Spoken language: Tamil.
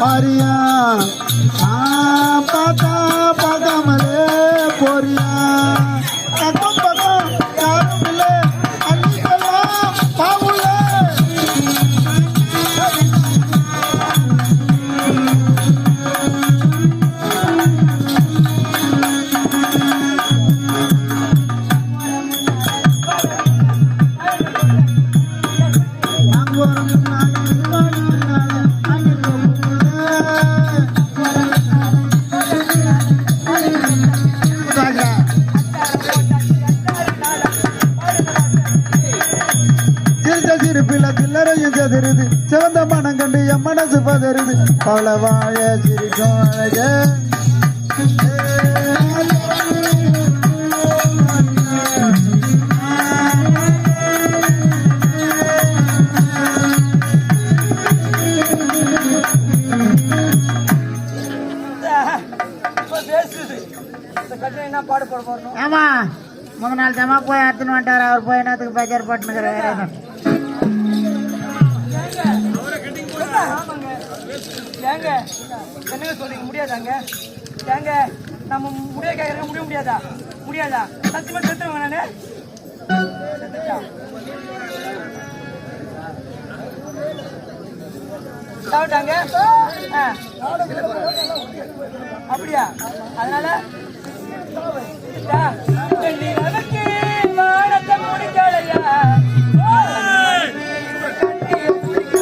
हरिया சிரிப்பில சில்லறையும் செதறுது சிவந்த மனம் கண்டு என் மனசு பதறுது. பல வாழ சிரிக்கும் அழக ஆமா. முத நாள் ஜமா போய் அத்துன்னு வந்துட்டாரு அவர் போய் என்னத்துக்கு பேஜார் ஆமாங்க ஏங்க என்னங்க சொல்றீங்க முடியாதாங்க ஏங்க நம்ம முடிய கேட்கறங்க முடிய முடியாதா முடியாதா சத்தியமா செத்துருவாங்க நானு செத்துட்டா. சாப்பிட்டாங்க ஆ. அப்படியா அதனால செத்துட்டா?